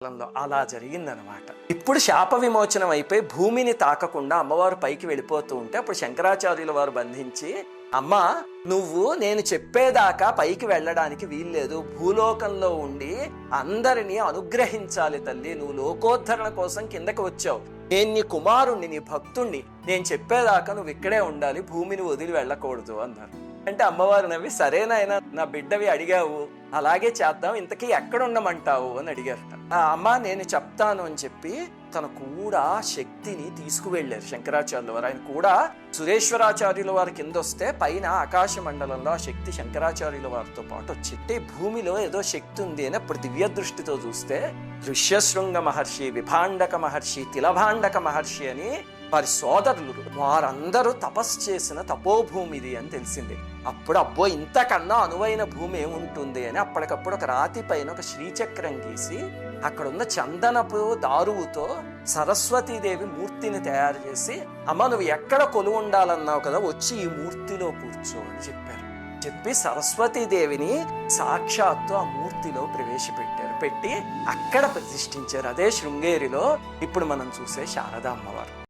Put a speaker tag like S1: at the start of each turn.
S1: కాలంలో అలా జరిగిందనమాట ఇప్పుడు శాప విమోచనం అయిపోయి భూమిని తాకకుండా అమ్మవారు పైకి వెళ్ళిపోతూ ఉంటే అప్పుడు శంకరాచార్యుల వారు బంధించి అమ్మ నువ్వు నేను చెప్పేదాకా పైకి వెళ్ళడానికి వీల్లేదు. భూలోకంలో ఉండి అందరినీ అనుగ్రహించాలి తల్లి. నువ్వు లోకోద్ధరణ కోసం కిందకి వచ్చావు. నేను నీ కుమారుణ్ణి నీ భక్తుణ్ణి. నేను చెప్పేదాకా నువ్వు ఇక్కడే ఉండాలి. భూమిని వదిలి వెళ్ళకూడదు అన్నారు. అంటే అమ్మవారు నవ్వి సరేనాయన నా బిడ్డవి అడిగావు అలాగే చేద్దాం ఇంతకీ ఎక్కడ ఉండమంటావు అని అడిగారట ఆ అమ్మ నేను చెప్తాను అని చెప్పి తన కూడా శక్తిని తీసుకువెళ్ళారు శంకరాచార్యుల వారు. ఆయన కూడా సురేశ్వరాచార్యుల వారి కింద వస్తే పైన ఆకాశ మండలంలో ఆ శక్తి శంకరాచార్యుల వారితో పాటు వచ్చింది. భూమిలో ఏదో శక్తి ఉంది అని అప్పుడు దివ్య దృష్టితో చూస్తే ఋష్యశృంగ మహర్షి విభాండక మహర్షి తిలభాండక మహర్షి అని వారి సోదరులు వారందరూ తపస్సు చేసిన తపోభూమి ఇది అని తెలిసింది. అప్పుడు అబ్బో ఇంతకన్నా అనువైన భూమి ఏముంటుంది అని అప్పటికప్పుడు ఒక రాతి పైన ఒక శ్రీచక్రం గీసి అక్కడ ఉన్న చందనపు దారువుతో సరస్వతీదేవి మూర్తిని తయారు చేసి అమ్మ నువ్వు ఎక్కడ కొలు ఉండాలన్నావు కదా వచ్చి ఈ మూర్తిలో కూర్చో అని చెప్పారు. చెప్పి సరస్వతీదేవిని సాక్షాత్తు ఆ మూర్తిలో ప్రవేశపెట్టారు. పెట్టి అక్కడ ప్రతిష్ఠించారు. అదే శృంగేరిలో ఇప్పుడు మనం చూసే శారదా అమ్మవారు.